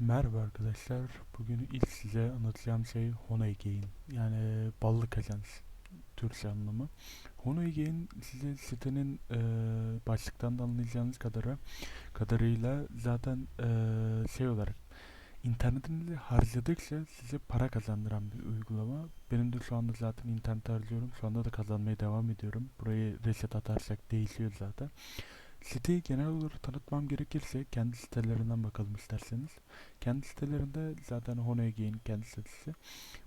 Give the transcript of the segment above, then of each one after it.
Merhaba arkadaşlar. Bugün ilk size anlatacağım şey Honeygain. Yani ballı kazanç Türkçe anlamı. Honeygain size sitenin e, başlıktan da anlayacağınız kadarı, kadarıyla zaten e, şey olarak internetinizi harcadıkça size para kazandıran bir uygulama. Benim de şu anda zaten internet harcıyorum. Şu anda da kazanmaya devam ediyorum. Burayı reset atarsak değişiyor zaten. Siteyi genel olarak tanıtmam gerekirse kendi sitelerinden bakalım isterseniz. Kendi sitelerinde zaten Honeygain kendi sitesi.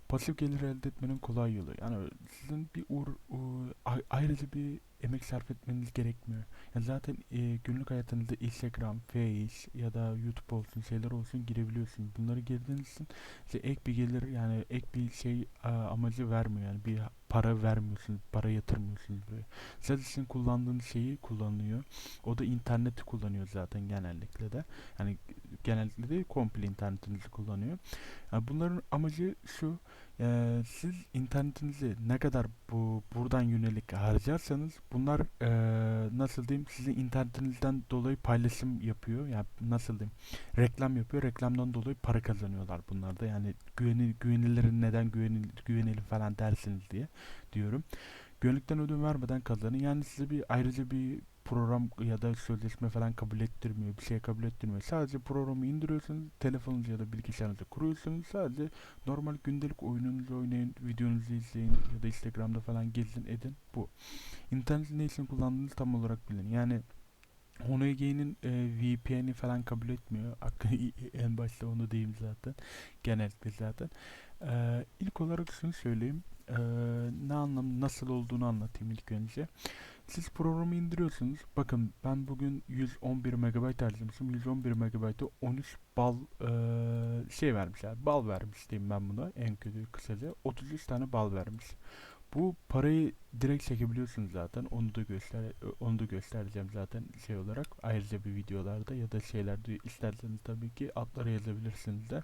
Pasif gelir elde etmenin kolay yolu. Yani sizin bir uğur, uğur- ayrıca bir emek sarf etmeniz gerekmiyor. Yani zaten e, günlük hayatınızda Instagram, Face ya da YouTube olsun şeyler olsun girebiliyorsunuz. Bunları girdiğiniz için size ek bir gelir yani ek bir şey a, amacı vermiyor. Yani bir para vermiyorsunuz, para yatırmıyorsunuz böyle. Sadece sizin kullandığınız şeyi kullanıyor. O da interneti kullanıyor zaten genellikle de. Yani genellikle de komple internetinizi kullanıyor. Yani bunların amacı şu. Eee, siz internetinizi ne kadar bu buradan yönelik harcarsanız bunlar eee, nasıl diyeyim sizin internetinizden dolayı paylaşım yapıyor. Yani nasıl diyeyim reklam yapıyor. Reklamdan dolayı para kazanıyorlar bunlar da. Yani güveni, güvenilirin neden güvenil, güvenelim falan dersiniz diye diyorum. Güvenlikten ödün vermeden kazanın. Yani size bir ayrıca bir program ya da sözleşme falan kabul ettirmiyor. Bir şey kabul ettirmiyor. Sadece programı indiriyorsunuz. Telefonunuza ya da bilgisayarınıza kuruyorsunuz. Sadece normal gündelik oyununuzu oynayın. Videonuzu izleyin. Ya da Instagram'da falan gezin edin. Bu. İnterneti ne için kullandığınızı tam olarak bilin. Yani Honeygain'in e, VPN'i falan kabul etmiyor. en başta onu diyeyim zaten. Genellikle zaten. Ee, ilk olarak şunu söyleyeyim. Ee, ne anlam nasıl olduğunu anlatayım ilk önce. Siz programı indiriyorsunuz. Bakın ben bugün 111 MB harcamışım. 111 MB'ı 13 bal eee, şey vermişler. Bal vermiş diyeyim ben buna en kötü kısaca. 33 tane bal vermiş. Bu parayı direkt çekebiliyorsunuz zaten. Onu da göster onu da göstereceğim zaten şey olarak. Ayrıca bir videolarda ya da şeylerde isterseniz tabii ki altlara yazabilirsiniz de.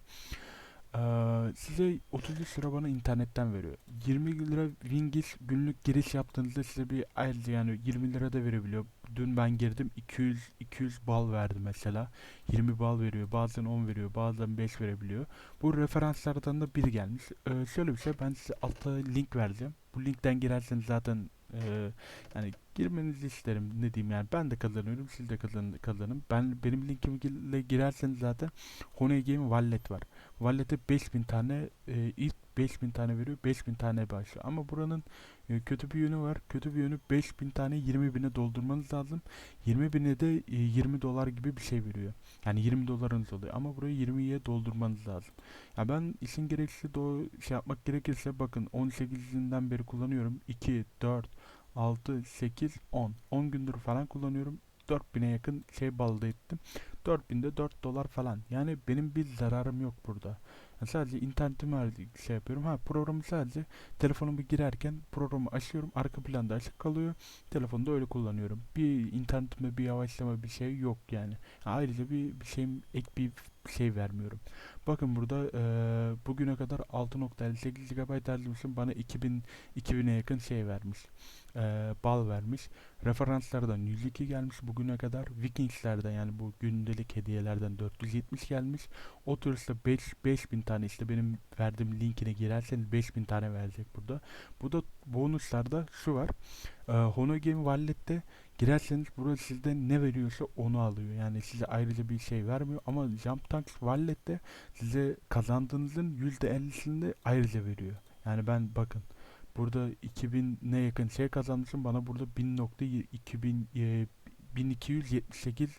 Eee, size 33 lira bana internetten veriyor. 20 lira Wingis günlük giriş yaptığınızda size bir ayrıca yani 20 lira da verebiliyor. Dün ben girdim 200 200 bal verdi mesela. 20 bal veriyor. Bazen 10 veriyor. Bazen 5 verebiliyor. Bu referanslardan da biri gelmiş. Eee, şöyle bir şey ben size altta link vereceğim. Bu linkten girerseniz zaten eee, yani girmenizi isterim. Ne diyeyim yani ben de kazanıyorum. Siz de kazan, kazanın. Ben benim linkimle girerseniz zaten Honey Game Wallet var. Wallet'e 5000 tane e, ilk 5000 tane veriyor 5000 tane başlıyor ama buranın e, kötü bir yönü var. Kötü bir yönü 5000 tane 20 bine doldurmanız lazım. 20 bine de e, 20 dolar gibi bir şey veriyor. Yani 20 dolarınız oluyor. Ama burayı 20'ye doldurmanız lazım. Ya ben işin gerekirse doğru şey yapmak gerekirse bakın 18'inden beri kullanıyorum. 2 4 6 8 10 10 gündür falan kullanıyorum. 4000'e yakın şey balda ettim. 4000'de 4 dolar falan. Yani benim bir zararım yok burada. Sadece internetimi har- şey yapıyorum. Ha programı sadece telefonumu girerken programı açıyorum. Arka planda açık kalıyor. Telefonda öyle kullanıyorum. Bir internetimde bir yavaşlama bir şey yok yani. Ayrıca bir, bir şeyim ek bir şey vermiyorum. Bakın burada eee, bugüne kadar 6.58 GB harcamışım. Bana 2000 2000'e yakın şey vermiş. Eee, bal vermiş. Referanslardan 102 gelmiş bugüne kadar. Vikingslerden yani bu gündelik hediyelerden 470 gelmiş. O turista 5 5000 tane işte benim verdiğim linkine girerseniz 5000 tane verecek burada. Bu da bonuslarda şu var. Ee, Honor Game Wallet'te girerseniz burada sizden ne veriyorsa onu alıyor. Yani size ayrıca bir şey vermiyor ama Jump Tanks Wallet'te size kazandığınızın %50'sini de ayrıca veriyor. Yani ben bakın Burada 2000 ne yakın şey kazanmışım. Bana burada 1000.2000 e, 1278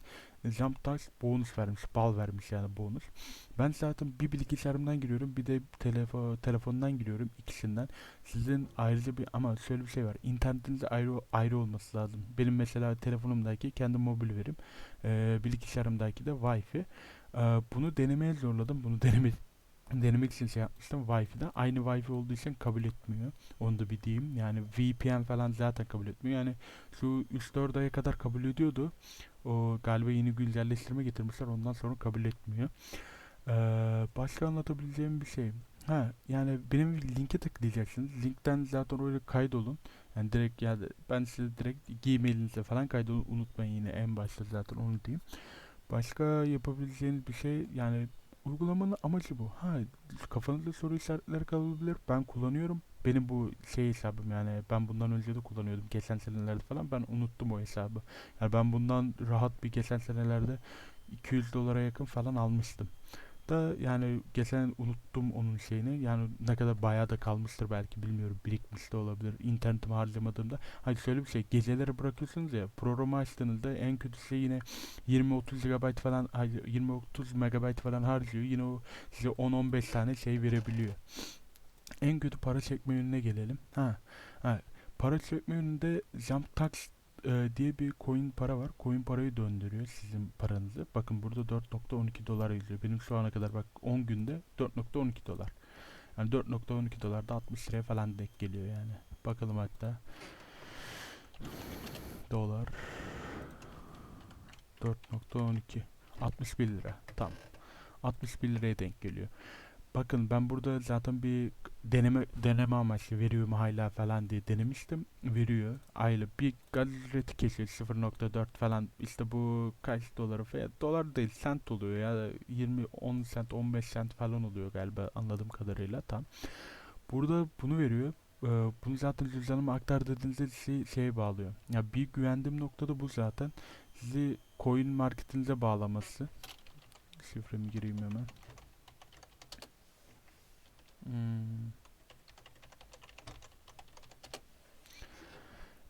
jump tax bonus vermiş. Bal vermiş yani bonus. Ben zaten bir bilgisayarımdan giriyorum. Bir de telefon telefondan giriyorum ikisinden. Sizin ayrıca bir ama şöyle bir şey var. İnternetiniz ayrı ayrı olması lazım. Benim mesela telefonumdaki kendi mobil verim. E, bilgisayarımdaki de Wi-Fi. E, bunu denemeye zorladım. Bunu deneme denemek için şey yapmıştım Wi-Fi'den. Aynı Wi-Fi olduğu için kabul etmiyor. Onu da bir diyeyim. Yani VPN falan zaten kabul etmiyor. Yani şu 3-4 aya kadar kabul ediyordu. O galiba yeni güncelleştirme getirmişler. Ondan sonra kabul etmiyor. Ee, başka anlatabileceğim bir şey. Ha yani benim linke tıklayacaksınız. Linkten zaten oraya kaydolun. Yani direkt ya ben size direkt Gmail'inize falan kaydolun. Unutmayın yine en başta zaten onu diyeyim. Başka yapabileceğiniz bir şey yani uygulamanın amacı bu. Ha kafanızda soru işaretleri kalabilir. Ben kullanıyorum. Benim bu şey hesabım yani ben bundan önce de kullanıyordum geçen senelerde falan ben unuttum o hesabı. Yani ben bundan rahat bir geçen senelerde 200 dolara yakın falan almıştım. Da yani geçen unuttum onun şeyini. Yani ne kadar bayağı da kalmıştır belki bilmiyorum. Birikmiş de olabilir. İnternetimi harcamadığımda. Hani şöyle bir şey. Geceleri bırakıyorsunuz ya. Programı açtığınızda en kötüsü yine 20-30 GB falan 20-30 MB falan harcıyor. Yine o size 10-15 tane şey verebiliyor. En kötü para çekme yönüne gelelim. Ha, ha para çekme yönünde jump tax e, diye bir coin para var. Coin parayı döndürüyor sizin paranızı. Bakın burada 4.12 dolar yazıyor. Benim şu ana kadar bak 10 günde 4.12 dolar. Yani 4.12 dolar da 60 liraya falan denk geliyor yani. Bakalım hatta. Dolar 4.12 61 lira. Tamam. 61 liraya denk geliyor. Bakın ben burada zaten bir deneme deneme amaçlı veriyor mu hala falan diye denemiştim. Veriyor. Aylık bir gaz ücreti kesiyor 0.4 falan. İşte bu kaç doları falan. Dolar değil sent oluyor ya. 20 10 sent 15 sent falan oluyor galiba anladığım kadarıyla tam. Burada bunu veriyor. Ee, bunu zaten cüzdanıma aktar dediğinizde şey, şeye bağlıyor. Ya bir güvendiğim noktada bu zaten. Sizi coin marketinize bağlaması. Şifremi gireyim hemen. Hmm.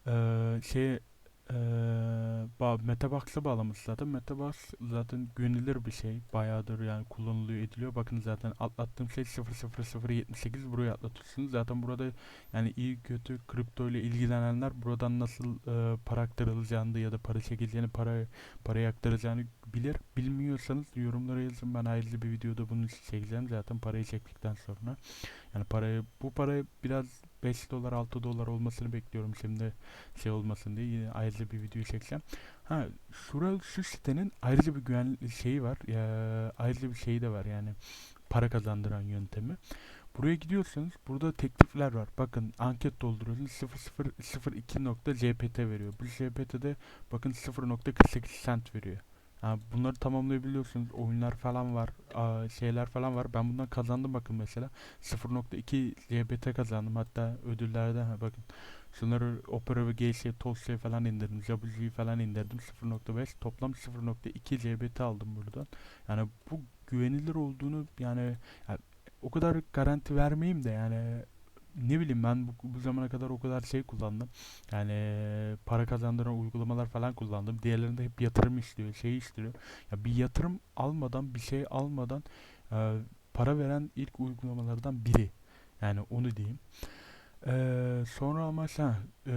Ee, şey ee, ba Metabox'a bağlamış zaten. Metabox zaten güvenilir bir şey. Bayağıdır yani kullanılıyor ediliyor. Bakın zaten atlattığım şey 00078 buraya atlatıyorsunuz. Zaten burada yani iyi kötü kripto ile ilgilenenler buradan nasıl e, para aktarılacağını ya da para çekileceğini, para parayı aktaracağını bilir. Bilmiyorsanız yorumlara yazın. Ben ayrıca bir videoda bunu çekeceğim zaten parayı çektikten sonra. Yani parayı bu parayı biraz 5 dolar 6 dolar olmasını bekliyorum şimdi şey olmasın diye yine ayrıca bir video çekeceğim. Ha şura şu sitenin ayrıca bir güven şeyi var. Ya, ayrıca bir şeyi de var yani para kazandıran yöntemi. Buraya gidiyorsanız burada teklifler var. Bakın anket dolduruyorsunuz 0002.jpt veriyor. Bu JPT'de bakın 0.48 cent veriyor. Yani bunları tamamlayabiliyorsunuz. Oyunlar falan var. Şeyler falan var. Ben bundan kazandım bakın mesela. 0.2 GBT kazandım. Hatta ödüllerden ha, bakın. Şunları Opera ve GS, Tosya falan indirdim. Jabuzi'yi falan indirdim. 0.5 toplam 0.2 GBT aldım buradan. Yani bu güvenilir olduğunu yani, yani o kadar garanti vermeyeyim de yani ne bileyim ben bu, bu zamana kadar o kadar şey kullandım. Yani para kazandıran uygulamalar falan kullandım. Diğerlerinde hep yatırım istiyor, şey istiyor. Ya bir yatırım almadan, bir şey almadan e, para veren ilk uygulamalardan biri. Yani onu diyeyim. E, sonra ama ha, e,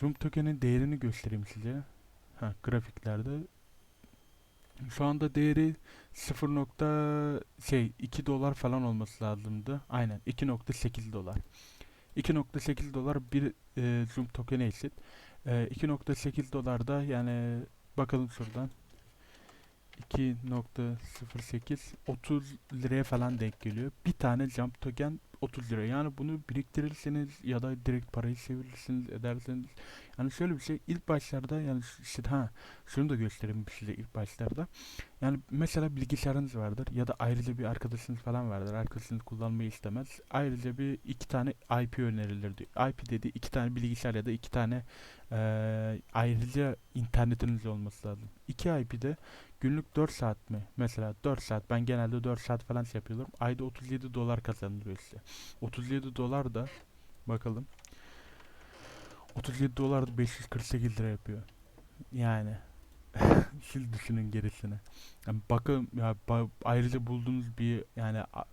Zoom token'in değerini göstereyim size. Ha, grafiklerde. Şu anda değeri 0. şey 2 dolar falan olması lazımdı. Aynen 2.8 dolar. 2.8 dolar bir e, Zoom token'e eşit. E, 2.8 dolar da yani bakalım şuradan 2.08 30 liraya falan denk geliyor. Bir tane jump token 30 lira. Yani bunu biriktirirseniz ya da direkt parayı çevirirsiniz ederseniz yani şöyle bir şey ilk başlarda yani işte ha şunu da göstereyim size ilk başlarda. Yani mesela bilgisayarınız vardır ya da ayrıca bir arkadaşınız falan vardır. Arkadaşınız kullanmayı istemez. Ayrıca bir iki tane IP önerilir diyor. IP dedi iki tane bilgisayar ya da iki tane e, ayrıca internetiniz olması lazım. İki IP'de günlük 4 saat mi? Mesela 4 saat. Ben genelde 4 saat falan şey yapıyorum. Ayda 37 dolar kazandırıyor size. 37 dolar da bakalım. 37 dolar da 548 lira yapıyor. Yani siz düşünün gerisini. Yani bakın ya ba ayrıca bulduğunuz bir yani a,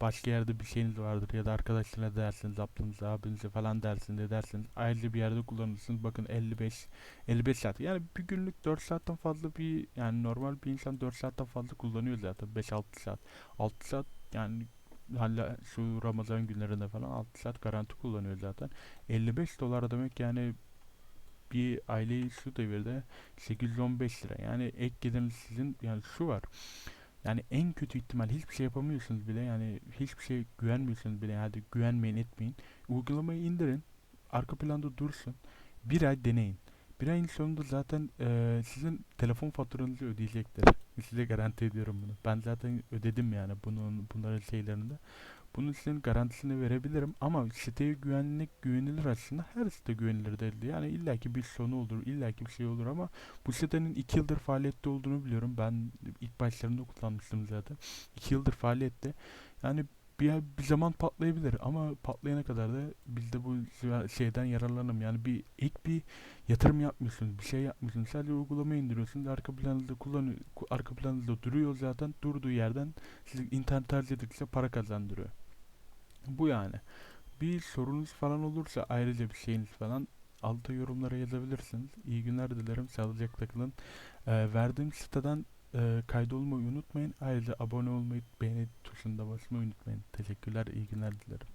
başka yerde bir şeyiniz vardır ya da arkadaşlarına dersiniz, ablanıza, abinize falan dersiniz, edersiniz. Ayrıca bir yerde kullanırsınız. Bakın 55 55 saat. Yani bir günlük 4 saatten fazla bir yani normal bir insan 4 saatten fazla kullanıyor zaten 5-6 saat. 6 saat yani hala şu Ramazan günlerinde falan 6 saat garanti kullanıyor zaten. 55 dolar demek yani bir aileyi şu devirde 815 lira. Yani ek geliriniz sizin yani şu var. Yani en kötü ihtimal hiçbir şey yapamıyorsunuz bile. Yani hiçbir şey güvenmiyorsunuz bile. Hadi güvenmeyin etmeyin. Uygulamayı indirin. Arka planda dursun. Bir ay deneyin. Bir ayın sonunda zaten eee, sizin telefon faturanızı ödeyecekler. Size garanti ediyorum bunu. Ben zaten ödedim yani bunun bunların şeylerinde. Bunun sizin garantisini verebilirim ama siteye güvenlik güvenilir aslında her site güvenilir değil. Yani illaki bir sonu olur, illaki bir şey olur ama bu sitenin 2 yıldır faaliyette olduğunu biliyorum. Ben ilk başlarında kullanmıştım zaten. 2 yıldır faaliyette. Yani bir, bir zaman patlayabilir ama patlayana kadar da biz de bu şeyden yararlanalım. Yani bir ilk bir yatırım yapmıyorsunuz, bir şey yapmıyorsunuz. Sadece uygulamayı indiriyorsunuz. Arka planınızda kullanıyor, arka planınızda duruyor zaten. Durduğu yerden siz internet harcadıkça para kazandırıyor. Bu yani. Bir sorunuz falan olursa ayrıca bir şeyiniz falan altta yorumlara yazabilirsiniz. İyi günler dilerim. Sağlıcakla kalın. Ee, verdiğim siteden e, kaydolmayı unutmayın. Ayrıca abone olmayı, beğeni tuşuna basmayı unutmayın. Teşekkürler, iyi günler dilerim.